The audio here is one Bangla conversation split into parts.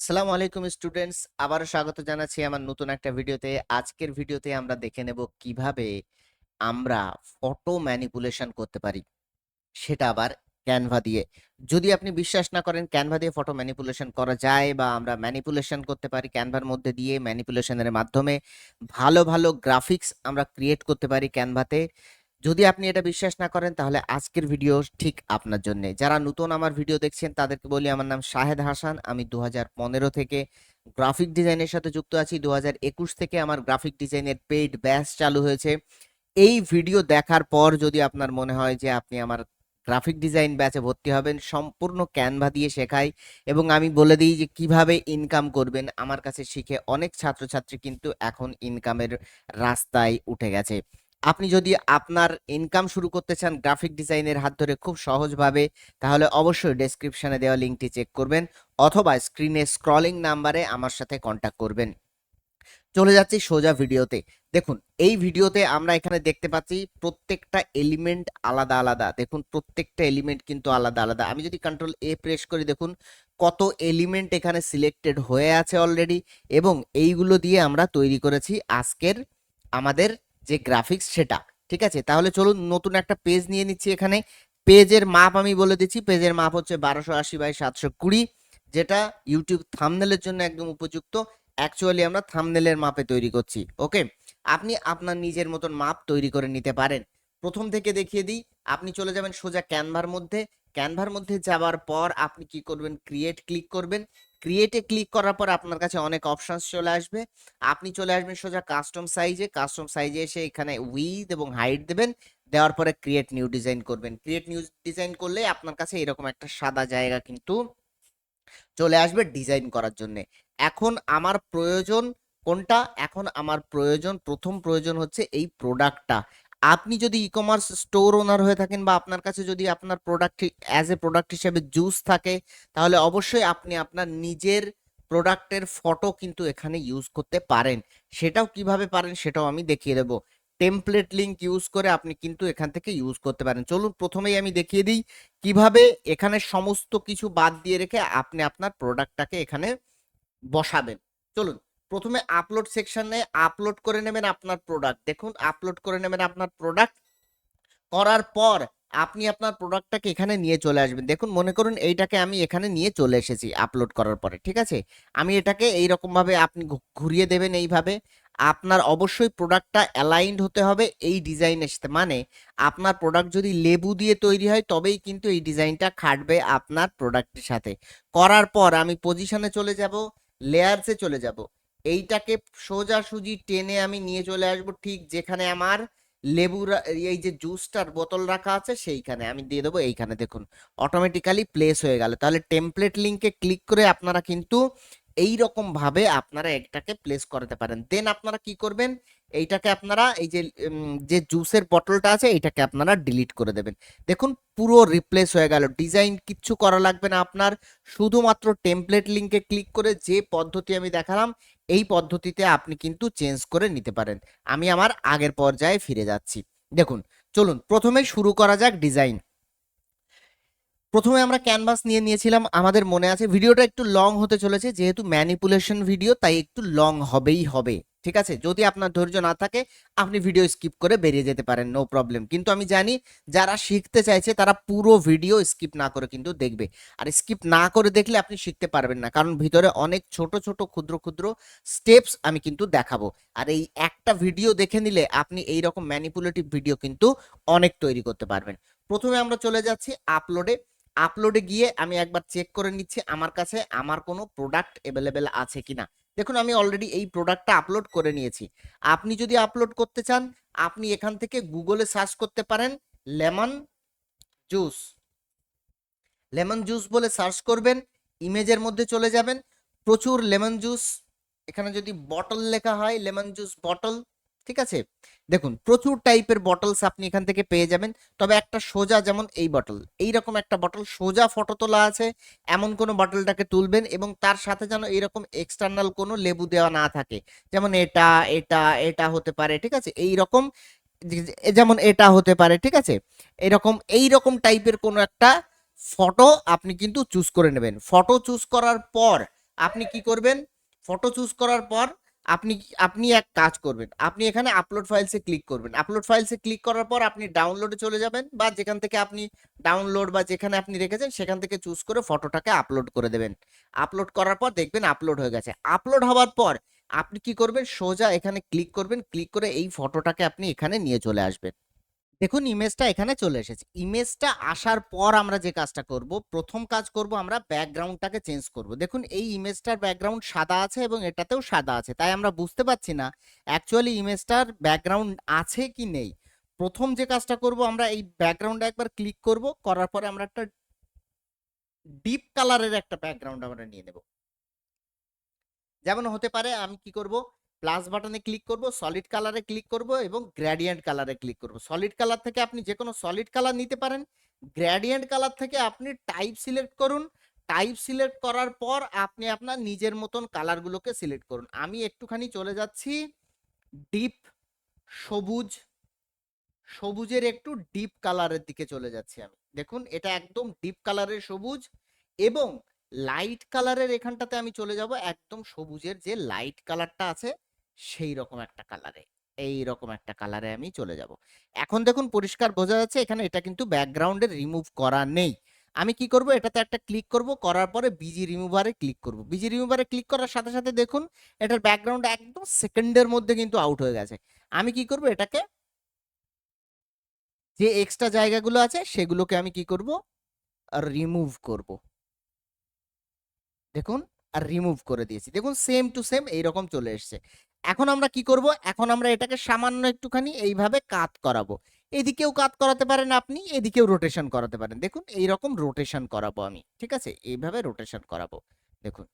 আসসালামু আলাইকুম স্টুডেন্টস। আবারও স্বাগত জানাচ্ছি আমার নতুন একটা ভিডিওতে। আজকের ভিডিওতে আমরা দেখে নেব কীভাবে আমরা ফটো ম্যানিপুলেশন করতে পারি। সেটা আবার ক্যানভা দিয়ে। যদি আপনি বিশ্বাস না করেন, ক্যানভা দিয়ে ফটো ম্যানিপুলেশন করা যায় বা আমরা ম্যানিপুলেশন করতে পারি ক্যানভার মধ্যে দিয়ে ম্যানিপুলেশনের মাধ্যমে। ভালো ভালো গ্রাফিক্স আমরা ক্রিয়েট করতে পারি ক্যানভাতে। যদি আপনি এটা বিশ্বাস না করেন, তাহলে আজকের ভিডিও ঠিক আপনার জন্য। যারা নতুন আমার ভিডিও দেখছেন, তাদেরকে বলি আমার নাম শাহেদ হাসান। আমি দু হাজার পনেরো থেকে গ্রাফিক ডিজাইনের সাথে যুক্ত আছি। দু হাজার একুশ থেকে আমার গ্রাফিক ডিজাইনের পেইড ব্যাচ চালু হয়েছে। এই ভিডিও দেখার পর যদি আপনার মনে হয় যে আপনি আমার গ্রাফিক ডিজাইন ব্যাচে ভর্তি হবেন, সম্পূর্ণ ক্যানভা দিয়ে শেখাই এবং আমি বলে দিই যে কীভাবে ইনকাম করবেন, আমার কাছে শিখে অনেক ছাত্রছাত্রী কিন্তু এখন ইনকামের রাস্তায় উঠে গেছে। আপনি যদি আপনার ইনকাম শুরু করতে চান গ্রাফিক ডিজাইনের হাত ধরে খুব সহজভাবে, তাহলে অবশ্যই ডেসক্রিপশনে দেওয়া লিঙ্কটি চেক করবেন অথবা স্ক্রিনে স্ক্রলিং নাম্বারে আমার সাথে কন্ট্যাক্ট করবেন। চলে যাচ্ছি সোজা ভিডিওতে। দেখুন, এই ভিডিওতে আমরা এখানে দেখতে পাচ্ছি প্রত্যেকটা এলিমেন্ট আলাদা আলাদা। দেখুন, প্রত্যেকটা এলিমেন্ট কিন্তু আলাদা আলাদা। আমি যদি কন্ট্রোল এ প্রেস করি, দেখুন, কত এলিমেন্ট এখানে সিলেক্টেড হয়ে আছে অলরেডি এবং এইগুলো দিয়ে আমরা তৈরি করেছি আজকের আমাদের যে গ্রাফিক্স সেটা, ঠিক আছে? তাহলে চলুন নতুন একটা পেজ নিয়ে নিচ্ছি এখানে। পেজের মাপ আমি বলে দিচ্ছি। পেজের মাপ হচ্ছে বারোশো আশি বাই সাতশো কুড়ি, যেটা ইউটিউব থামনেলের জন্য একদম উপযুক্ত। অ্যাকচুয়ালি আমরা থামনেলের মাপে তৈরি করছি ওকে আপনি আপনার নিজের মতন মাপ তৈরি করে নিতে পারেন। প্রথম থেকে দেখিয়ে দিই, আপনি চলে যাবেন সোজা ক্যানভার মধ্যে। ক্যানভার মধ্যে যাওয়ার পর আপনি কি করবেন? ক্রিয়েট ক্লিক করবেন। ক্রিয়েটে ক্লিক করার পর আপনার কাছে অনেক অপশনস চলে আসবে। আপনি চলে আসবেন সোজা কাস্টম সাইজে কাস্টম সাইজে এসে এখানে উইথ এবং হাইট দেবেন। দেওয়ার পরে ক্রিয়েট নিউ ডিজাইন করবেন। ক্রিয়েট নিউ ডিজাইন করলে আপনার কাছে এরকম একটা সাদা জায়গা কিন্তু চলে আসবে ডিজাইন করার জন্য। এখন আমার প্রয়োজন কোনটা? এখন আমার প্রয়োজন, প্রথম প্রয়োজন হচ্ছে এই প্রোডাক্টটা আপনি যদি ই কমার্স স্টোর ওনার হয়ে থাকেন বা আপনার কাছে যদি আপনার প্রোডাক্ট অ্যাজ এ প্রোডাক্ট হিসেবে জুস থাকে, তাহলে অবশ্যই আপনি আপনার নিজের প্রোডাক্টের ফটো কিন্তু এখানে ইউজ করতে পারেন। সেটাও কীভাবে পারেন সেটাও আমি দেখিয়ে দেবো। টেমপ্লেট লিঙ্ক ইউজ করে আপনি কিন্তু এখান থেকে ইউজ করতে পারেন। চলুন প্রথমেই আমি দেখিয়ে দিই কীভাবে এখানে সমস্ত কিছু বাদ দিয়ে রেখে আপনি আপনার প্রোডাক্টটাকে এখানে বসাবেন। চলুন। প্রথমে আপলোড সেকশনে আপলোড করে নেবেন আপনার প্রোডাক্ট দেখুন আপলোড করে নেবেন আপনার প্রোডাক্ট করার পর আপনি আপনার প্রোডাক্টটাকে এখানে নিয়ে চলে আসবেন। দেখুন, মনে করুন এইটাকে আমি এখানে নিয়ে চলে এসেছি আপলোড করার পরে, ঠিক আছে? আমি এটাকে এই রকম ভাবে আপনি ঘুরিয়ে দেবেন এইভাবে। আপনার অবশ্যই প্রোডাক্টটা অ্যালাইন্ড হতে হবে এই ডিজাইনের সাথে। মানে আপনার প্রোডাক্ট যদি লেবু দিয়ে তৈরি হয়, তবেই কিন্তু এই ডিজাইনটা খাটবে আপনার প্রোডাক্টের সাথে। করার পর আমি পজিশনে চলে যাব লেয়ারসে চলে যাব। এইটাকে সোজাসুজি টেনে আমি নিয়ে চলে আসব ঠিক যেখানে আমার লেবু রা- এই যে জুসটার বোতল রাখা আছে সেইখানে। আমি দিয়ে দেবো এইখানে দেখুন অটোমেটিক্যালি প্লেস হয়ে গেল। তাহলে টেমপ্লেট লিংকে ক্লিক করে আপনারা কিন্তু এই রকম ভাবে আপনারা এটাকে প্লেস করতে পারেন। দেন আপনারা কি করবেন? এইটাকে আপনারা এই যে যে জুসের বটলটা আছে এইটাকে আপনারা ডিলিট করে দেবেন। দেখুন, পুরো রিপ্লেস হয়ে গেল। ডিজাইন কিচ্ছু করা লাগবে না আপনার। শুধুমাত্র টেমপ্লেট লিংকে ক্লিক করে যে পদ্ধতি আমি দেখালাম এই পদ্ধতিতে আপনি কিন্তু চেঞ্জ করে নিতে পারেন। আমি আমার আগের পর্যায়ে ফিরে যাচ্ছি। দেখুন, চলুন, প্রথমে শুরু করা যাক ডিজাইন প্রথমে আমরা ক্যানভাস নিয়ে নিয়েছিলাম। আমাদের মনে আছে ভিডিওটা একটু লং হতে চলেছে, যেহেতু ম্যানিপুলেশন ভিডিও তাই একটু লং হবেই হবে। ঠিক আছে? যদি আপনার ধৈর্য না থাকে, আপনি ভিডিও স্কিপ করে বেরিয়ে যেতে পারেন নো প্রবলেম কিন্তু আমি জানি যারা শিখতে চাইছে, তারা পুরো ভিডিও স্কিপ না করে কিন্তু দেখবে। আর স্কিপ না করে দেখলে আপনি শিখতে পারবেন না। কারণ ভিতরে অনেক ছোট ছোট, ক্ষুদ্র ক্ষুদ্র স্টেপস আমি কিন্তু দেখাবো। আর এই একটা ভিডিও দেখে নিলে আপনি এই রকম ম্যানিপুলেটিভ ভিডিও কিন্তু অনেক তৈরি করতে পারবেন। প্রথমে আমরা চলে যাচ্ছি আপলোডে আপলোডে গিয়ে আমি একবার চেক করে নিচ্ছি, আমার কাছে আমার কোনো প্রোডাক্ট অ্যাভেলেবেল আছে কিনা। দেখুন, আমি অলরেডি এই প্রোডাক্টটা আপলোড করে নিয়েছি। আপনি যদি আপলোড করতে চান, আপনি এখান থেকে গুগলে সার্চ করতে পারেন, লেমন জুস। লেমন জুস বলে সার্চ করবেন ইমেজের মধ্যে চলে যাবেন। প্রচুর লেমন জুস। এখানে যদি বটল লেখা হয়, লেমন জুস বটল ঠিক আছে? দেখুন, প্রচুর টাইপের বটলস আপনি এখান থেকে পেয়ে যাবেন। তবে একটা সোজা যেমন এই বটল এই রকম একটা বটল সোজা ফটো তোলা আছে। এমন কোনো বটলটাকে তুলবেন এবং তার সাথে যেন এইরকম এক্সটার্নাল কোনো লেবু দেওয়া না থাকে। যেমন এটা এটা এটা হতে পারে, ঠিক আছে? এই রকম যেমন এটা হতে পারে, ঠিক আছে? এরকম এই রকম টাইপের কোনো একটা ফটো আপনি কিন্তু চুজ করে নেবেন। ফটো চুজ করার পর আপনি কি করবেন? ফটো চুজ করার পর আপনি আপনি এক কাজ করবেন। আপনি এখানে আপলোড ফাইলসে ক্লিক করবেন। আপলোড ফাইলসে ক্লিক করার পর আপনি ডাউনলোডে চলে যাবেন বা যেখান থেকে আপনি ডাউনলোড বা যেখানে আপনি রেখেছেন সেখান থেকে চুজ করে ফটোটাকে আপলোড করে দেবেন। আপলোড করার পর দেখবেন আপলোড হয়ে গেছে। আপলোড হওয়ার পর আপনি কি করবেন? সোজা এখানে ক্লিক করবেন। ক্লিক করে এই ফটোটাকে আপনি এখানে নিয়ে চলে আসবেন। দেখুন, ইমেজটা এখানে চলে এসেছে। ইমেজটা আসার পর আমরা যে কাজটা করব, প্রথম কাজ করব আমরা ব্যাকগ্রাউন্ডটাকে চেঞ্জ করব। দেখুন, এই ইমেজটার ব্যাকগ্রাউন্ড সাদা আছে এবং এটাতেও সাদা আছে। তাই আমরা বুঝতে পারছি না অ্যাকচুয়ালি ইমেজটার ব্যাকগ্রাউন্ড আছে কি নেই। প্রথম যে কাজটা করব আমরা এই ব্যাকগ্রাউন্ডে একবার ক্লিক করব, করার পরে আমরা একটা ডিপ কালারের একটা ব্যাকগ্রাউন্ড আমরা নিয়ে নেব। যেমন হতে পারে আমি কি করব প্লাস বাটনে ক্লিক করব সলিড কালারে ক্লিক করব এবং গ্র্যাডিয়েন্ট কালারে ক্লিক করব। সলিড কালার থেকে আপনি যে কোনো সলিড কালার নিতে পারেন। গ্র্যাডিয়েন্ট কালার থেকে আপনি টাইপ সিলেক্ট করুন। টাইপ সিলেক্ট করার পর আপনি আপনার নিজের মতন কালারগুলোকে সিলেক্ট করুন। আমি একটুখানি চলে যাচ্ছি। ডিপ সবুজ, সবুজের একটু ডিপ কালারের দিকে চলে যাচ্ছি আমি। দেখুন, এটা একদম ডিপ কালারের সবুজ এবং লাইট কালারের এখানটাতে আমি চলে যাব। একদম সবুজের যে লাইট কালারটা আছে সেই রকম একটা কালারে এই রকম একটা কালারে আমি চলে যাব। এখন দেখুন পরিষ্কার বোঝা যাচ্ছে এখানে এটা কিন্তু ব্যাকগ্রাউন্ডে রিমুভ করা নেই। আমি কি করব? এটাতে একটা ক্লিক করব, করার পরে বিজি রিমুভারে ক্লিক করব। বিজি রিমুভারে ক্লিক করার সাথে সাথে দেখুন এটার ব্যাকগ্রাউন্ড একদম সেকেন্ডের মধ্যে কিন্তু আউট হয়ে গেছে। আমি কি করব? এটাকে যে এক্সট্রা জায়গাগুলো আছে সেগুলোকে আমি কি করব? রিমুভ করব। দেখুন, আর রিমুভ করে দিয়েছি। দেখুন সেম টু সেম এইরকম চলে এসছে। এখন আমরা কি করব? এখন আমরা এটাকে সামান্য একটুখানি এইভাবে কাত করাবো। এদিকেও কাত করাতে পারেন আপনি, এদিকেও রোটেশন করাতে পারেন। দেখুন, এইরকম রোটেশন করাবো আমি, ঠিক আছে? এইভাবে রোটেশন করাবো। দেখুন।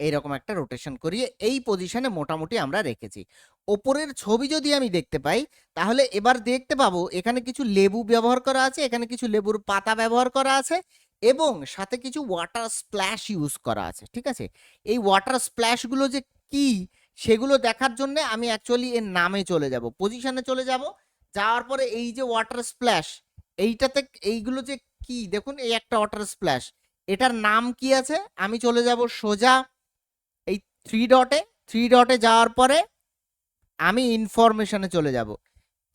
এইরকম একটা রোটেশন করিয়ে এই পজিশনে মোটামুটি আমরা রেখেছি। ওপরের ছবি যদি আমি দেখতে পাই, তাহলে এবার দেখতে পাবো, এখানে কিছু লেবু ব্যবহার করা আছে, এখানে কিছু লেবুর পাতা ব্যবহার করা আছে এবং সাথে কিছু ওয়াটার স্প্ল্যাশ ইউজ করা আছে, ঠিক আছে? এই ওয়াটার স্প্ল্যাশগুলো যে কি, সেগুলো দেখার জন্য আমি অ্যাকচুয়ালি এর নামে চলে যাব পজিশনে চলে যাব, যাওয়ার পরে এই যে ওয়াটার স্প্ল্যাশ এইটাতে এইগুলো যে কি, দেখুন এই একটা ওয়াটার স্প্ল্যাশ এটার নাম কি আছে? আমি চলে যাব সোজা, এই থ্রি ডটে থ্রি ডটে যাওয়ার পরে আমি ইনফরমেশনে চলে যাব।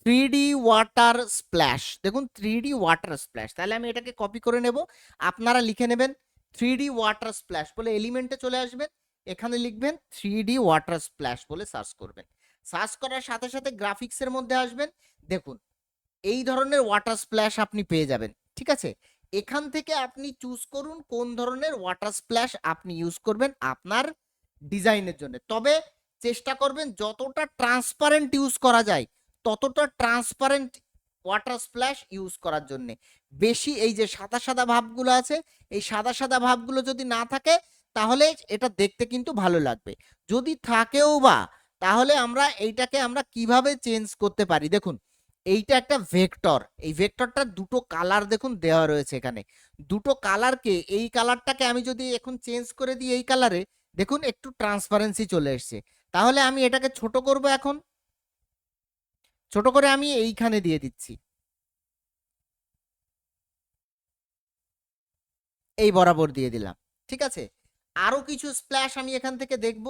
থ্রি ডি ওয়াটার স্প্ল্যাশ দেখুন থ্রি ডি ওয়াটার স্প্ল্যাশ তাহলে আমি এটাকে কপি করে নেব। আপনারা লিখে নেবেন থ্রি ডি ওয়াটার স্প্ল্যাশ বলে এলিমেন্টে চলে আসবেন। এখানে লিখবেন থ্রি ডি ওয়াটার স্প্ল্যাশ বলে সার্চ করবেন। সার্চ করার সাথে সাথে গ্রাফিক্সের মধ্যে আসবেন। দেখুন, এই ধরনের ওয়াটার স্প্ল্যাশ আপনি পেয়ে যাবেন, ঠিক আছে? এখান থেকে আপনি চুজ করুন কোন ধরনের ওয়াটার স্প্ল্যাশ আপনি ইউজ করবেন আপনার ডিজাইনের জন্য। তবে চেষ্টা করবেন যতটা ট্রান্সপারেন্ট ইউজ করা যায় ততটা ট্রান্সপারেন্ট ওয়াটার স্প্ল্যাশ ইউজ করার জন্য। বেশি এই যে সাদা সাদা ভাবগুলো আছে, এই সাদা সাদা ভাবগুলো যদি না থাকে, তাহলে এটা দেখতে কিন্তু ভালো লাগবে। যদি থাকেও বা, তাহলে আমরা এইটাকে আমরা কীভাবে চেঞ্জ করতে পারি? দেখুন, এইটা একটা ভেক্টর এই ভেক্টরটা দুটো কালার দেখুন দেওয়া রয়েছে এখানে। দুটো কালারকে এই কালারটাকে আমি যদি এখন চেঞ্জ করে দিই এই কালারে দেখুন একটু ট্রান্সপারেন্সি চলে এসছে। তাহলে আমি এটাকে ছোট করব এখন। ছোট করে আমি এইখানে দিয়ে দিচ্ছি। এই বরাবর দিয়ে দিলাম, ঠিক আছে? আরও কিছু স্প্ল্যাশ আমি এখান থেকে দেখব,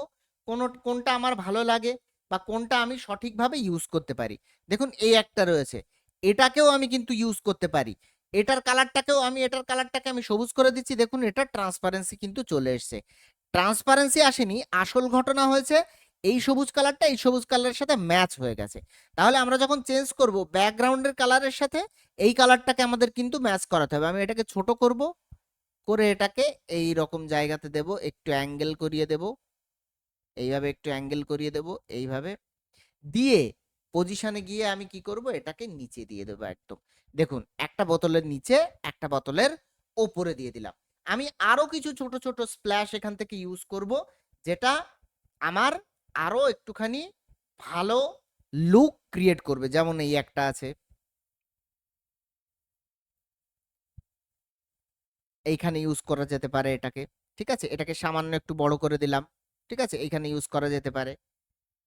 কোন, কোনটা আমার ভালো লাগে বা কোনটা আমি সঠিকভাবে ইউজ করতে পারি। দেখুন, এই একটা রয়েছে। এটাকেও আমি কিন্তু ইউজ করতে পারি। এটার কালারটাকেও আমি, এটার কালারটাকে আমি সবুজ করে দিচ্ছি। দেখুন, এটা ট্রান্সপারেন্সি কিন্তু চলে এসছে। ট্রান্সপারেন্সি আসেনি, আসল ঘটনা হয়েছে এই সবুজ কালারটা এই সবুজ কালারের সাথে ম্যাচ হয়ে গেছে। তাহলে আমরা যখন চেঞ্জ করব ব্যাকগ্রাউন্ডের কালারের সাথে, এই কালারটাকে আমাদের কিন্তু ম্যাচ করাতে হবে। আমি এটাকে ছোট করব, করে এটাকে এই রকম জায়গাতে দেব, একটু অ্যাঙ্গেল করিয়ে দেব। এইভাবে একটু অ্যাঙ্গেল করিয়ে দেব, এইভাবে। দিয়ে পজিশনে গিয়ে আমি কি করব? এটাকে নিচে দিয়ে দেবো একদম। দেখুন, একটা বোতলের নিচে, একটা বোতলের ওপরে দিয়ে দিলাম। আমি আরও কিছু ছোট ছোট স্প্ল্যাশ এখান থেকে ইউজ করব, যেটা আমার আরও একটুখানি ভালো লুক ক্রিয়েট করবে, যেমন এই একটা আছে। এইখানে ইউজ করা যেতে পারে এটাকে, ঠিক আছে? এটাকে সামান্য একটু বড় করে দিলাম, ঠিক আছে? এইখানে ইউজ করা যেতে পারে।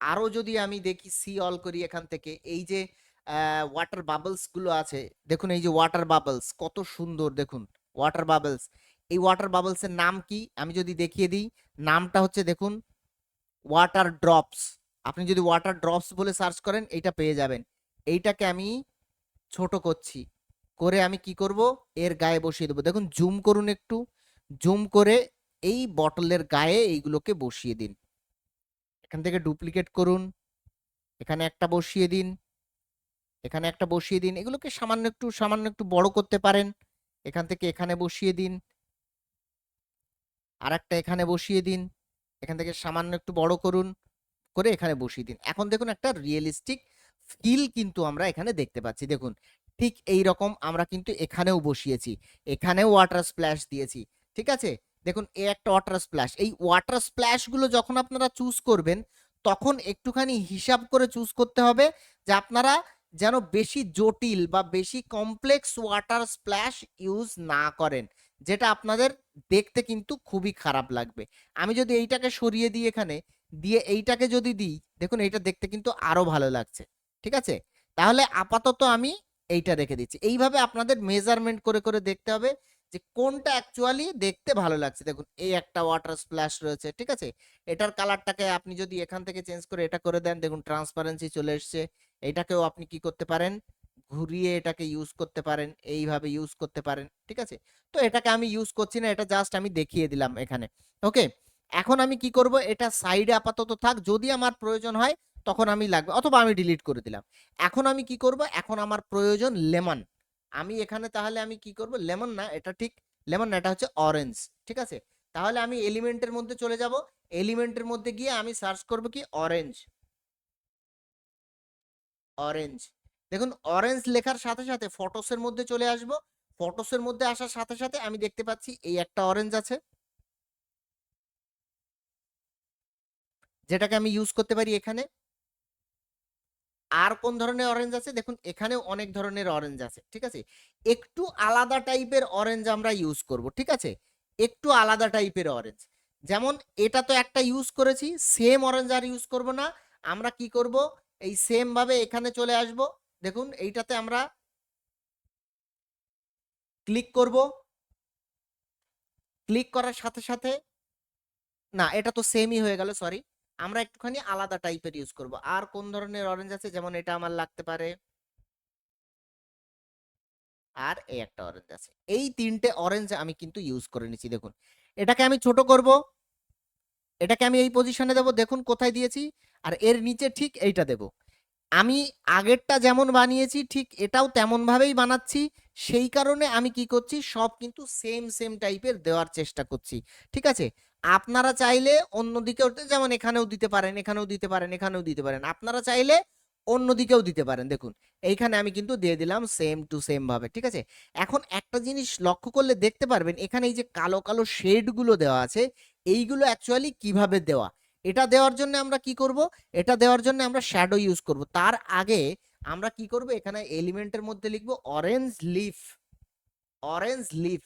আরও যদি আমি দেখি সি অল করি এখান থেকে, এই যে ওয়াটার বাবলসগুলো আছে, দেখুন এই যে ওয়াটার বাবলস কত সুন্দর, দেখুন ওয়াটার বাবলস এই ওয়াটার বাবলসের নাম কি? আমি যদি দেখিয়ে দিই, নামটা হচ্ছে, দেখুন ওয়াটার ড্রপস আপনি যদি ওয়াটার ড্রপস বলে সার্চ করেন, এইটা পেয়ে যাবেন। এইটাকে আমি ছোট করছি। করে আমি কি করব? এর গায়ে বসিয়ে দেবো। দেখুন জুম করুন একটু। জুম করে এই বটলের গায়ে এইগুলোকে বসিয়ে দিন। এখান থেকে ডুপ্লিকেট করুন। এখানে একটা বসিয়ে দিন। এখানে একটা বসিয়ে দিন। এগুলোকে সামান্য একটু সামান্য একটু বড় করতে পারেন। এখান থেকে এখানে বসিয়ে দিন। আর একটা এখানে বসিয়ে দিন। এখান থেকে সামান্য একটু বড় করুন, করে এখানে বসিয়ে দিন। এখন দেখুন একটা রিয়েলিস্টিক ফিল কিন্তু আমরা এখানে দেখতে পাচ্ছি। দেখুন, ঠিক এই রকম আমরা কিন্তু এখানেও বসিয়েছি, এখানেও ওয়াটার স্প্ল্যাশ দিয়েছি, ঠিক আছে? দেখুন, এ একটা ওয়াটার স্প্ল্যাশ এই ওয়াটার স্প্ল্যাশগুলো যখন আপনারা চুজ করবেন, তখন একটুখানি হিসাব করে চুজ করতে হবে যে আপনারা যেন বেশি জটিল বা বেশি কমপ্লেক্স ওয়াটার স্প্ল্যাশ ইউজ না করেন। যেটা আপনাদের দেখতে কিন্তু খুবই খারাপ লাগবে। আমি যদি এইটাকে সরিয়ে দিই এখানে, দিয়ে এইটাকে যদি দিই, দেখুন এইটা দেখতে কিন্তু আরও ভালো লাগছে, ঠিক আছে? তাহলে আপাতত আমি এইটা রেখে দিচ্ছি। এইভাবে আপনাদের মেজারমেন্ট করে করে দেখতে হবে যে কোনটা অ্যাকচুয়ালি দেখতে ভালো লাগছে। দেখুন, এই একটা ওয়াটার স্প্ল্যাশ রয়েছে, ঠিক আছে? এটার কালারটাকে আপনি যদি এখান থেকে চেঞ্জ করে এটা করে দেন, দেখুন ট্রান্সপারেন্সি চলে এসছে। এটাকেও আপনি কি করতে পারেন? ঘুরিয়ে এটাকে ইউজ করতে পারেন, এইভাবে ইউজ করতে পারেন, ঠিক আছে? তো এটাকে আমি ইউজ করছি না, এটা জাস্ট আমি দেখিয়ে দিলাম এখানে ওকে এখন আমি কি করব? এটা সাইডে আপাতত থাক, যদি আমার প্রয়োজন হয়, তখন আমি লাগবে, অথবা আমি ডিলিট করে দিলাম। এখন আমি কি করব? এখন আমার প্রয়োজন লেমন আমি এখানে তাহলে আমি কি করব? লেমন না, এটা ঠিক লেমন না, এটা হচ্ছে অরেঞ্জ ঠিক আছে? তাহলে আমি এলিমেন্টের মধ্যে চলে যাব এলিমেন্টের মধ্যে গিয়ে আমি সার্চ করব কি? অরেঞ্জ অরেঞ্জ দেখুন অরেঞ্জ লেখার সাথে সাথে ফটোসের মধ্যে চলে আসব। ফটোসের মধ্যে আসার সাথে সাথে আমি দেখতে পাচ্ছি এই একটা অরেঞ্জ আছে। যেটাকে আমি ইউজ করতে পারি এখানে। আর কোন ধরনের অরেঞ্জ আছে? দেখুন, এখানেও অনেক ধরনের অরেঞ্জ আছে, ঠিক আছে? একটু আলাদা টাইপের অরেঞ্জ আমরা ইউজ করব, ঠিক আছে? একটু আলাদা টাইপের অরেঞ্জ যেমন, এটা তো একটা ইউজ করেছি সেম অরেঞ্জ আর ইউজ করব না। আমরা কি করব? এই সেম ভাবে এখানে চলে আসব। দেখুন, এইটাতে আমরা ক্লিক করব। ক্লিক করার সাথে সাথে, না, এটা তো সেমই হয়ে গেল সরি আমরা একটুখানি আলাদা টাইপের ইউজ করব। আর কোন ধরনের অরেঞ্জ আছে? যেমন এটা আমার লাগতে পারে। আর এই একটা অরেঞ্জ আছে। এই তিনটে অরেঞ্জ আমি কিন্তু ইউজ করে নিচ্ছি, দেখুন। এটাকে আমি ছোট করব। এটাকে আমি এই পজিশনে দেব। দেখুন, কোথায় দিয়েছি? আর এর নিচে ঠিক এইটা দেব। আমি আগেরটা যেমন বানিয়েছি, ঠিক এটাও তেমন ভাবেই বানাচ্ছি। সেই কারণে আমি কি করছি, সব কিন্তু সেম সেম টাইপের দেওয়ার চেষ্টা করছি। ঠিক আছে? আপনারা চাইলে অন্যদিকেও যেমন এখানেও দিতে পারেন, এখানেও দিতে পারেন, এখানেও দিতে পারেন। আপনারা চাইলে অন্যদিকেও দিতে পারেন। দেখুন, এইখানে আমি কিন্তু দিয়ে দিলাম সেম টু সেম ভাবে, ঠিক আছে? এখন একটা জিনিস লক্ষ্য করলে দেখতে পারবেন, এখানে এই যে কালো কালো শেডগুলো দেওয়া আছে, এইগুলো অ্যাকচুয়ালি কীভাবে দেওয়া? এটা দেওয়ার জন্য আমরা কি করব? এটা দেওয়ার জন্য আমরা শ্যাডো ইউজ করব। তার আগে আমরা কি করব? এখানে এলিমেন্টের মধ্যে লিখব orange leaf orange leaf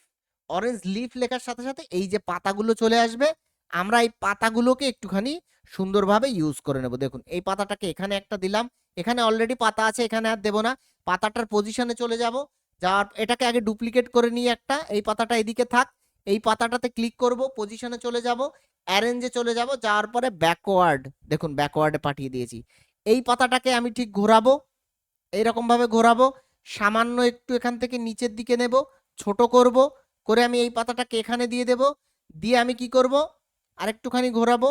orange leaf লেখার সাথে সাথে এই যে পাতাগুলো চলে আসবে, আমরা এই পাতাগুলোকে একটুখানি সুন্দরভাবে ইউজ করে নেব। দেখুন, এই পাতাটাকে এখানে একটা দিলাম। এখানে অলরেডি পাতা আছে, এখানে আর দেবো না। পাতাটার পজিশনে চলে যাব। যাওয়ার, এটাকে আগে ডুপ্লিকেট করে নিয়ে একটা। এই পাতাটা এদিকে থাক। এই পাতাটাতে ক্লিক করব পজিশনে চলে যাব। অ্যারেঞ্জে চলে যাব, যাওয়ার পরে ব্যাকওয়ার্ড দেখুন ব্যাকওয়ার্ডে পাঠিয়ে দিয়েছি। এই পাতাটাকে আমি ঠিক ঘোরাবো এইরকম ভাবে ঘোরাবো, সামান্য একটু এখান থেকে নিচের দিকে নেব, ছোট করব, করে আমি এই পাতাটাকে এখানে দিয়ে দেব, দিয়ে আমি কি করব? আরেকটুখানি ঘোরাবো,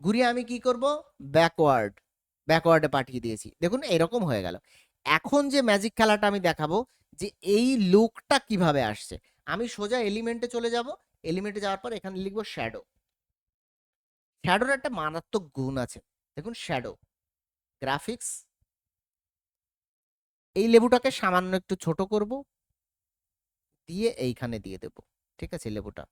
ঘুরিয়ে আমি কি করব? ব্যাকওয়ার্ড ব্যাকওয়ার্ডে পাঠিয়ে দিয়েছি। দেখুন এরকম হয়ে গেল। এখন যে ম্যাজিক খেলাটা আমি দেখাবো, যে এই লুকটা কীভাবে আসছে, আমি সোজা এলিমেন্টে চলে যাব এলিমেন্টে যাওয়ার পর এখানে লিখব শ্যাডো শ্যাডোর একটা মারাত্মক গুণ আছে। দেখুন শ্যাডো গ্রাফিক্স এই লেবুটাকে সামান্য একটু ছোট করব, দিয়ে এইখানে দিয়ে দেব। ঠিক আছে, লেবুটা।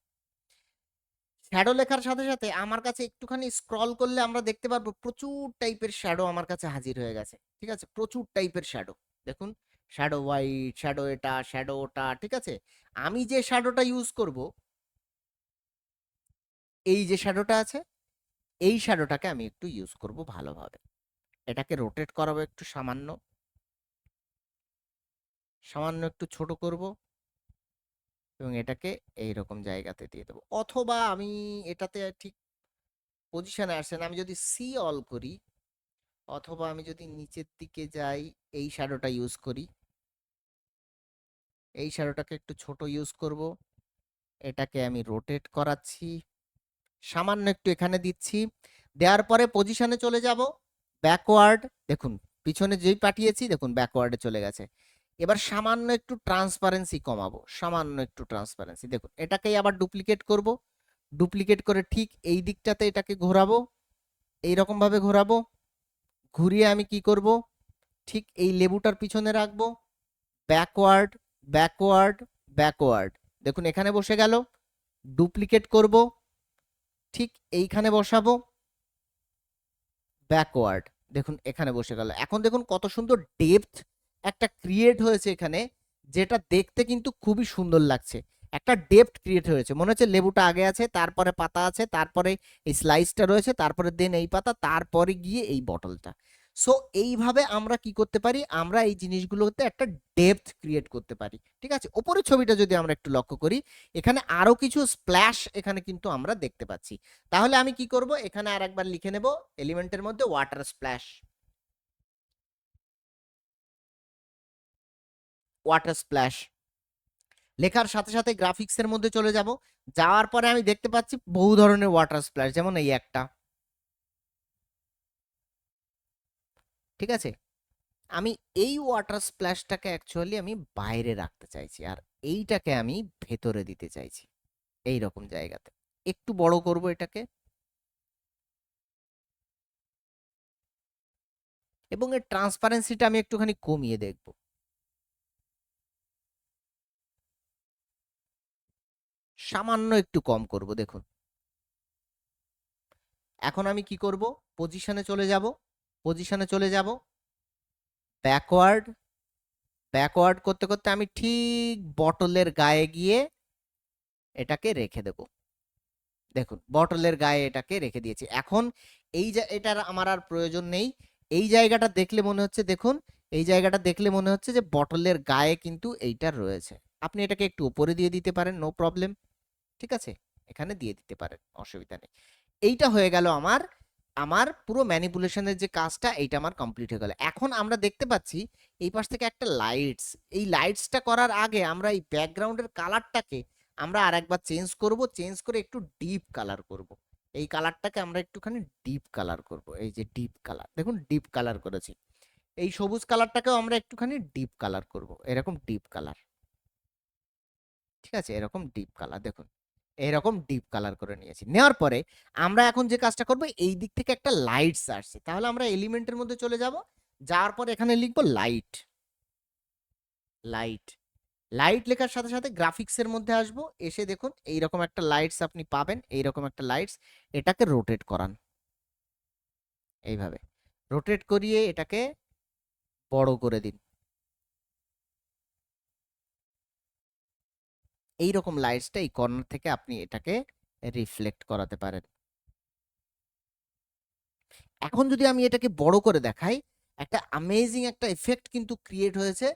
শ্যাডো লেখার সাথে সাথে আমার কাছে একটুখানি স্ক্রল করলে আমরা দেখতে পারব প্রচুর টাইপের শ্যাডো আমার কাছে হাজির হয়ে গেছে। ঠিক আছে, প্রচুর টাইপের শ্যাডো দেখুন শ্যাডো হোয়াইট শ্যাডো এটা শ্যাডো ওটা, ঠিক আছে? আমি যে শ্যাডোটা ইউজ করব এই যে শ্যাডোটা আছে, এই শ্যাডোটাকে আমি একটু ইউজ করব ভালোভাবে। এটাকে রোটেট করাবো একটু সামান্য। সামান্য একটু ছোট করব। এবং এটাকে এই রকম জায়গাতে দিয়ে দেবো। অথবা আমি এটাতে ঠিক পজিশনে আসছে না, আমি যদি সি অল করি, অথবা আমি যদি নিচের দিকে যাই, এই শ্যাডোটা ইউজ করি। এই শ্যাডোটাকে একটু ছোট ইউজ করব। এটাকে আমি রোটেট করাচ্ছি। সামান্য একটু এখানে দিচ্ছি। দেওয়ার পরে পজিশনে চলে যাব। ব্যাকওয়ার্ড দেখুন, পিছনে যেই পাঠিয়েছি, দেখুন ব্যাকওয়ার্ডে চলে গেছে। এবার সামান্য একটু ট্রান্সপারেন্সি কমাবো, সামান্য একটু ট্রান্সপারেন্সি দেখুন, এটাকেই আবার ডুপ্লিকেট করব। ডুপ্লিকেট করে ঠিক এই দিকটাতে এটাকে ঘোরাবো, এইরকমভাবে ঘোরাবো। ঘুরিয়ে আমি কি করব? ঠিক এই লেবুটার পিছনে রাখব। ব্যাকওয়ার্ড ব্যাকওয়ার্ড ব্যাকওয়ার্ড দেখুন, এখানে বসে গেল। ডুপ্লিকেট করব। ঠিক এইখানে বসাবো। ব্যাকওয়ার্ড দেখুন এখানে বসে গেল। এখন দেখুন কত সুন্দর ডেপথ একটা ক্রিয়েট হয়েছে এখানে, যেটা দেখতে কিন্তু খুবই সুন্দর লাগছে। একটা ডেপথ ক্রিয়েট হয়েছে। মনে হচ্ছে লেবুটা আগে আছে, তারপরে পাতা আছে, তারপরে এই স্লাইসটা রয়েছে, তারপরে দেন এই পাতা, তারপরে গিয়ে এই বটলটা সো এইভাবে আমরা কি করতে পারি? আমরা এই জিনিসগুলোতে একটা ডেপথ ক্রিয়েট করতে পারি। ঠিক আছে? ওপরের ছবিটা যদি আমরা একটু লক্ষ্য করি, এখানে আরও কিছু স্প্ল্যাশ এখানে কিন্তু আমরা দেখতে পাচ্ছি। তাহলে আমি কি করব? এখানে আর একবার লিখে নেব এলিমেন্টের মধ্যে ওয়াটার স্প্ল্যাশ ওয়াটার স্প্ল্যাশ লেখার সাথে সাথে গ্রাফিক্সের মধ্যে চলে যাব। যাওয়ার পরে আমি দেখতে পাচ্ছি বহু ধরনের ওয়াটার স্প্ল্যাশ যেমন এই একটা। ঠিক আছে? আমি এই ওয়াটার স্প্ল্যাশটাকে অ্যাকচুয়ালি আমি বাইরে রাখতে চাইছি আর এইটাকে আমি ভেতরে দিতে চাইছি এই রকম জায়গাতে। একটু বড় করব এটাকে। এবং এর ট্রান্সপারেন্সিটা আমি একটুখানি কমিয়ে দেখব। সামান্য একটু কম করব, দেখুন। এখন আমি কি করব? পজিশনে চলে যাব। পজিশনে চলে যাব। ব্যাকওয়ার্ড ব্যাকওয়ার্ড করতে করতে আমি ঠিক বটলের গায়ে গিয়ে এটাকে রেখে দেব। দেখুন বটলের গায়ে এটাকে রেখে দিয়েছি। এখন এই এটার আমার আর প্রয়োজন নেই। এই জায়গাটা দেখলে মনে হচ্ছে, দেখুন, এই জায়গাটা দেখলে মনে হচ্ছে যে বটলের গায়ে কিন্তু এইটা রয়েছে। আপনি এটাকে একটু উপরে দিয়ে দিতে পারেন নো প্রবলেম ঠিক আছে? এখানে দিয়ে দিতে পারেন, অসুবিধা নেই। এইটা হয়ে গেল আমার আমার পুরো ম্যানিপুলেশনের যে কাজটা, এইটা আমার কমপ্লিট হয়ে গেল। এখন আমরা দেখতে পাচ্ছি, এই পাশ থেকে একটা লাইটস এই লাইটসটা করার আগে আমরা এই ব্যাকগ্রাউন্ডের কালারটাকে আমরা আরেকবার চেঞ্জ করব চেঞ্জ করে একটু ডিপ কালার করব। এই কালারটাকে আমরা একটুখানি ডিপ কালার করব। এই যে ডিপ কালার দেখুন ডিপ কালার করেছি। এই সবুজ কালারটাকেও আমরা একটুখানি ডিপ কালার করব। এরকম ডিপ কালার ঠিক আছে? এরকম ডিপ কালার দেখুন। এরকম ডিপ কালার করে নিয়েছি। নেওয়ার পরে আমরা এখন যে কাজটা করব, এই দিক থেকে একটা লাইটস আসছে তাহলে আমরা এলিমেন্টের মধ্যে চলে যাব। যাওয়ার পর এখানে লিখব লাইট লাইট লাইট লেখার সাথে সাথে গ্রাফিক্সের মধ্যে আসব। এসে দেখুন, এইরকম একটা লাইটস আপনি পাবেন, এইরকম একটা লাইটস এটাকে রোটেট করান। এইভাবে। রোটেট করিয়ে এটাকে বড় করে দিন। এই রকম লাইটসটা এই কর্নার থেকে আপনি এটাকে রিফ্লেক্ট করাতে পারেন। এখন যদি আমি এটাকে বড় করে দেখাই, একটা আমেজিং একটা এফেক্ট কিন্তু ক্রিয়েট হয়েছে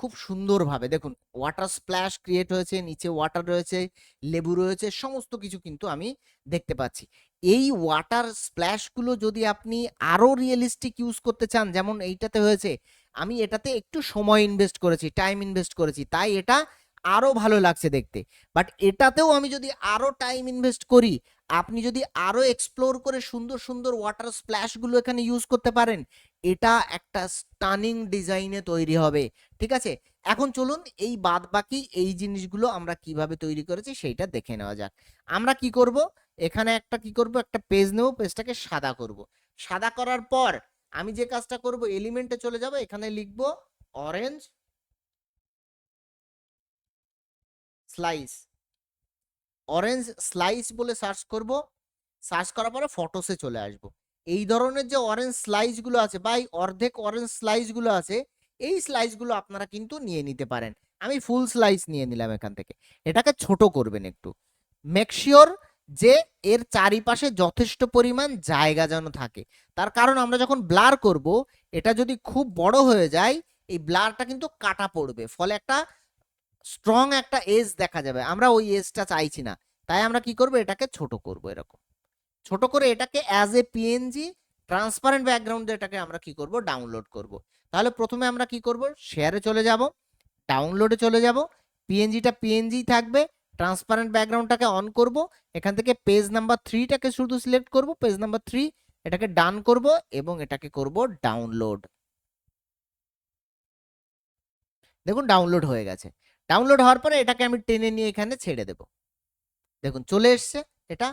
খুব সুন্দরভাবে। দেখুন ওয়াটার স্প্ল্যাশ ক্রিয়েট হয়েছে, নিচে ওয়াটার রয়েছে, লেবু রয়েছে, সমস্ত কিছু কিন্তু আমি দেখতে পাচ্ছি। এই ওয়াটার স্প্ল্যাশগুলো যদি আপনি আরও রিয়েলিস্টিক ইউজ করতে চান, যেমন এইটাতে হয়েছে, আমি এটাতে একটু সময় ইনভেস্ট করেছি টাইম ইনভেস্ট করেছি, তাই এটা আরও ভালো লাগছে দেখতে। বাট এটাতেও আমি যদি আরও টাইম ইনভেস্ট করি, আপনি যদি আরও এক্সপ্লোর করে সুন্দর সুন্দর ওয়াটার স্প্ল্যাশগুলো এখানে ইউজ করতে পারেন, এটা একটা স্টানিং ডিজাইনে তৈরি হবে। ঠিক আছে? এখন চলুন এই বাদ বাকি এই জিনিসগুলো আমরা কীভাবে তৈরি করেছি সেইটা দেখে নেওয়া যাক। আমরা কি করব? এখানে একটা কি করব? একটা পেজ নেব পেজটাকে সাদা করব। সাদা করার পর আমি যে কাজটা করব এলিমেন্টে চলে যাব, এখানে লিখব অরেঞ্জ স্লাইস অরেঞ্জ স্লাইস বলে সার্চ করব। সার্চ করার পরে ফটোসে চলে আসব। এই ধরনের যে অরেঞ্জ স্লাইসগুলো আছে বা এই অর্ধেক অরেঞ্জ স্লাইসগুলো আছে, এই স্লাইসগুলো আপনারা কিন্তু নিয়ে নিতে পারেন। আমি ফুল স্লাইস নিয়ে নিলাম এখান থেকে। এটাকে ছোট করবেন একটু। মেকশিওর যে এর চারিপাশে যথেষ্ট পরিমাণ জায়গা যেন থাকে। তার কারণ আমরা যখন ব্লার করব, এটা যদি খুব বড় হয়ে যায়, এই ব্লারটা কিন্তু কাটা পড়বে। ফলে একটা স্ট্রং একটা এজ দেখা যাবে। আমরা ওই এজটা চাইছি না। তাই আমরা কি করব? এটাকে ছোট করব এরকম। ছোট করে এটাকে অ্যাজ এ পিএনজি ট্রান্সপারেন্ট ব্যাকগ্রাউন্ডে এটাকে আমরা কি করব? ডাউনলোড করব। তাহলে প্রথমে আমরা কি করব? শেয়ারে চলে যাব। ডাউনলোডে চলে যাব। পিএনজিটা পিএনজি থাকবে। ট্রান্সপারেন্ট ব্যাকগ্রাউন্ডটাকে অন করব। এখান থেকে পেজ নাম্বার থ্রিটাকে শুধু সিলেক্ট করব। পেজ নাম্বার থ্রি এটাকে ডান করব এবং এটাকে করব ডাউনলোড দেখুন ডাউনলোড হয়ে গেছে। ডাউনলোড হওয়ার পরে এটাকে আমি টেনে নিয়ে এখানে ছেড়ে দেব। দেখুন, চলে এসছে এটা।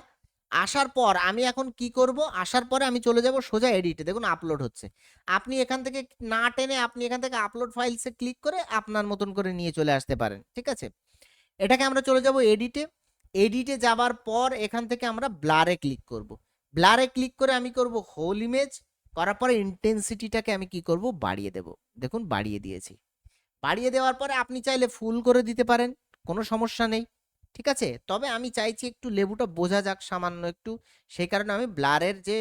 আসার পর আমি এখন কি করব? আসার পরে আমি চলে যাব সোজা এডিটে দেখুন আপলোড হচ্ছে। আপনি এখান থেকে না টেনে আপনি এখান থেকে আপলোড ফাইলসে ক্লিক করে আপনার মতন করে নিয়ে চলে আসতে পারেন, ঠিক আছে? এটাকে আমরা চলে যাব এডিটে এডিটে যাবার পর এখান থেকে আমরা ব্লারে ক্লিক করব। ব্লারে ক্লিক করে আমি করব হোল ইমেজ করার পরে ইন্টেন্সিটিটাকে আমি কি করব? বাড়িয়ে দেব। দেখুন, বাড়িয়ে দিয়েছি। বাড়িয়ে দেওয়ার পরে আপনি চাইলে ফুল করে দিতে পারেন, কোনো সমস্যা নেই। ঠিক আছে? তবে আমি চাইছি একটু লেবুটা বোঝা যাক সামান্য একটু। সেই কারণে আমি ব্লারের যে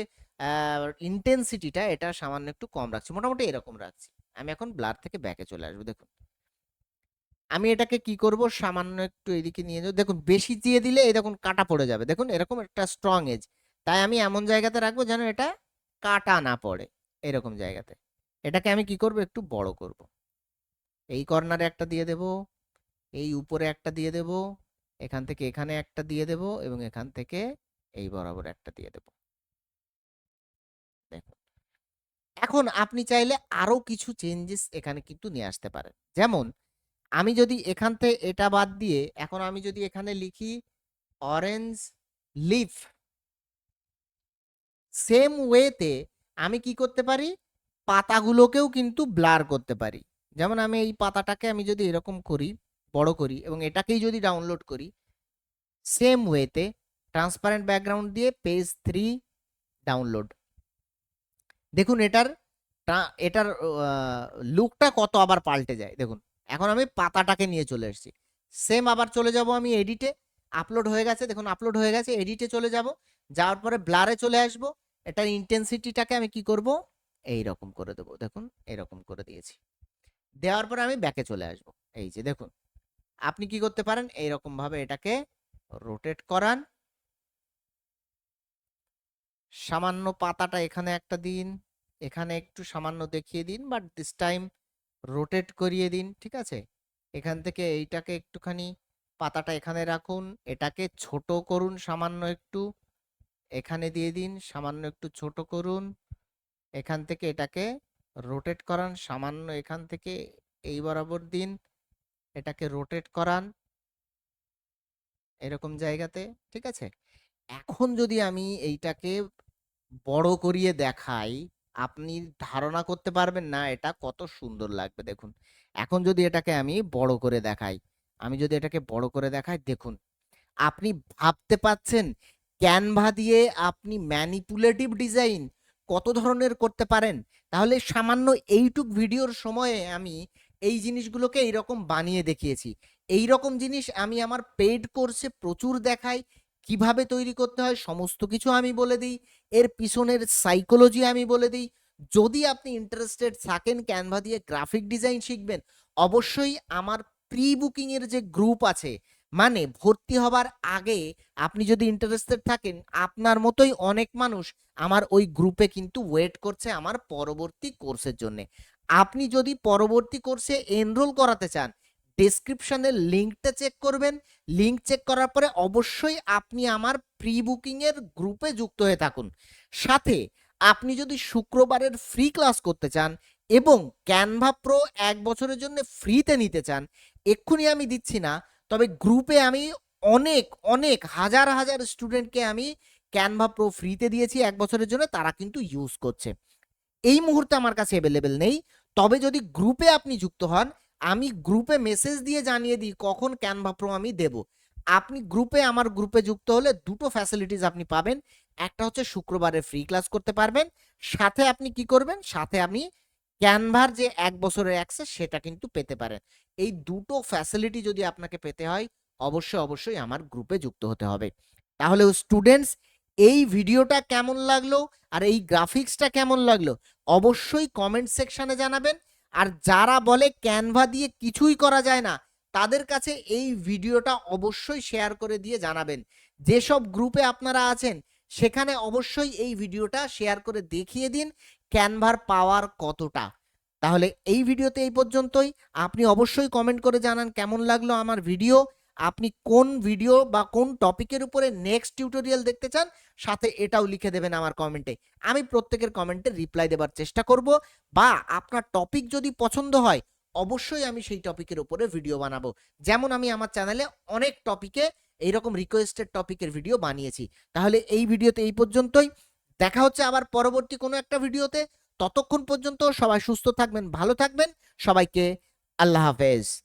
ইন্টেন্সিটিটা এটা সামান্য একটু কম রাখছি, মোটামুটি এরকম রাখছি। আমি এখন ব্লার থেকে ব্যাকে চলে আসব, দেখুন। আমি এটাকে কি করব? সামান্য একটু এদিকে নিয়ে যাব দেখুন, বেশি দিয়ে দিলে এই দেখুন কাটা পড়ে যাবে। দেখুন, এরকম একটা স্ট্রং এজ তাই আমি এমন জায়গাতে রাখব যেন এটা কাটা না পড়ে, এরকম জায়গাতে। এটাকে আমি কি করব? একটু বড় করব। এই কর্নারে একটা দিয়ে দেব, এই উপরে একটা দিয়ে দেব, এখান থেকে এখানে একটা দিয়ে দেব এবং এখান থেকে এই বরাবর একটা দিয়ে দেব। দেখুন, এখন আপনি চাইলে আরও কিছু চেঞ্জেস এখানে কিন্তু নিয়ে আসতে পারেন। যেমন, আমি যদি এখান থেকে এটা বাদ দিয়ে, এখন আমি যদি এখানে লিখি অরেঞ্জ লিফ সেম ওয়েতে আমি কি করতে পারি? পাতাগুলোকেও কিন্তু ব্লার করতে পারি। যেমন আমি এই পাতাটাকে আমি যদি এরকম করি, বড় করি এবং এটাকেই যদি ডাউনলোড করি সেম ওয়েতে ট্রান্সপারেন্ট ব্যাকগ্রাউন্ড দিয়ে পেজ থ্রি ডাউনলোড দেখুন এটার এটার লুকটা কত আবার পাল্টে যায়। দেখুন, এখন আমি পাতাটাকে নিয়ে চলে এসেছি। সেম আবার চলে যাব আমি এডিটে আপলোড হয়ে গেছে। দেখুন আপলোড হয়ে গেছে এডিটে চলে যাব। যাওয়ার পরে ব্লারে চলে আসব। এটার ইন্টেন্সিটিটাকে আমি কি করব? এই রকম করে দেবো। দেখুন, এরকম করে দিয়েছি। দেওয়ার পরে আমি ব্যাকে চলে আসব। এই যে দেখুন, আপনি কি করতে পারেন? এইরকম ভাবে এটাকে রোটেট করান। সামান্য পাতাটা এখানে একটা দিন, এখানে একটু সামান্য দেখিয়ে দিন বাট দিস টাইম রোটেট করিয়ে দিন, ঠিক আছে? এখান থেকে এইটাকে একটুখানি পাতাটা এখানে রাখুন, এটাকে ছোট করুন সামান্য একটু, এখানে দিয়ে দিন, সামান্য একটু ছোট করুন, এখান থেকে এটাকে রোটেট করান, সামান্য এখান থেকে এই বরাবর দিন এটাকে রোটেট করান। এরকম জায়গাতে, ঠিক আছে? এখন যদি আমি এইটাকে বড় করিয়ে দেখাই, আপনি ধারণা করতে পারবেন, না, এটা কত সুন্দর লাগবে। দেখুন, এখন যদি এটাকে আমি বড় করে দেখাই, আমি যদি এটাকে বড় করে দেখাই, দেখুন, আপনি ভাবতে পাচ্ছেন ক্যানভা দিয়ে আপনি ম্যানিপুলেটিভ ডিজাইন কত ধরনের করতে পারেন? তাহলে সামান্য এইটুক ভিডিওর সময়ে আমি এই জিনিসগুলোকে এইরকম বানিয়ে দেখিয়েছি। এই রকম জিনিস আমি আমার পেইড কোর্সে প্রচুর দেখাই। কীভাবে তৈরি করতে হয় সমস্ত কিছু আমি বলে দিই। এর পিছনের সাইকোলজি আমি বলে দিই। যদি আপনি ইন্টারেস্টেড থাকেন ক্যানভা দিয়ে গ্রাফিক ডিজাইন শিখবেন, অবশ্যই আমার প্রি বুকিং এর যে গ্রুপ আছে মানে ভর্তি হবার আগে আপনি যদি ইন্টারেস্টেড থাকেন, আপনার মতোই অনেক মানুষ আমার ওই গ্রুপে কিন্তু ওয়েট করছে আমার পরবর্তী কোর্সের জন্য। আপনি যদি পরবর্তী কোর্সে এনরোল করাতে চান ডেসক্রিপশনের লিঙ্কটা চেক করবেন। লিঙ্ক চেক করার পরে অবশ্যই আপনি আমার প্রি বুকিং এর গ্রুপে যুক্ত হয়ে থাকুন। সাথে আপনি যদি শুক্রবারের ফ্রি ক্লাস করতে চান এবং ক্যানভা প্রো এক বছরের জন্য ফ্রিতে নিতে চান, এক্ষুনি আমি দিচ্ছি না। তবে গ্রুপে আমি অনেক অনেক, হাজার হাজার স্টুডেন্টকে আমি ক্যানভা প্রো ফ্রিতে দিয়েছি এক বছরের জন্য, তারা কিন্তু ইউজ করছে। এই মুহূর্তে আমার কাছে অ্যাভেলেবেল নেই। তবে যদি গ্রুপে আপনি যুক্ত হন, আমি গ্রুপে মেসেজ দিয়ে জানিয়ে দিই কখন ক্যানভা প্রো আমি দেব। আপনি গ্রুপে, আমার গ্রুপে যুক্ত হলে দুটো ফ্যাসিলিটিস আপনি পাবেন। একটা হচ্ছে শুক্রবারে ফ্রি ক্লাস করতে পারবেন। সাথে আপনি কি করবেন? সাথে আপনি ক্যানভার যে এক বছরের অ্যাক্সেস সেটা কিন্তু পেতে পারেন। এই দুটো ফ্যাসিলিটি যদি আপনাকে পেতে হয়, অবশ্যই অবশ্যই আমার গ্রুপে যুক্ত হতে হবে। তাহলে স্টুডেন্টস এই ভিডিওটা কেমন লাগল আর এই গ্রাফিক্সটা কেমন লাগল অবশ্যই কমেন্ট সেকশনে জানাবেন। আর যারা বলে ক্যানভা দিয়ে কিছুই করা যায় না, তাদের কাছে এই ভিডিওটা অবশ্যই শেয়ার করে দিয়ে জানাবেন। যেসব গ্রুপে আপনারা আছেন, সেখানে অবশ্যই এই ভিডিওটা শেয়ার করে দেখিয়ে দিন ক্যানভার পাওয়ার কতটা? তাহলে এই ভিডিওতে এই পর্যন্তই। আপনি অবশ্যই কমেন্ট করে জানান কেমন লাগল আমার ভিডিও আপনি কোন ভিডিও বা কোন টপিকের উপরে নেক্সট টিউটোরিয়াল দেখতে চান, সাথে এটাও লিখে দেবেন আমার কমেন্টে আমি প্রত্যেকের কমেন্টে রিপ্লাই দেবার চেষ্টা করব বা আপনার টপিক যদি পছন্দ হয়, অবশ্যই আমি সেই টপিকের উপরে ভিডিও বানাবো। যেমন আমি আমার চ্যানেলে অনেক টপিকে এইরকম রিকোয়েস্টেড টপিকের ভিডিও বানিয়েছি। তাহলে এই ভিডিওতে এই পর্যন্তই। দেখা হচ্ছে আবার পরবর্তী কোনো একটা ভিডিওতে। ততক্ষণ পর্যন্ত সবাই সুস্থ থাকবেন, ভালো থাকবেন। সবাইকে আল্লাহ হাফেজ।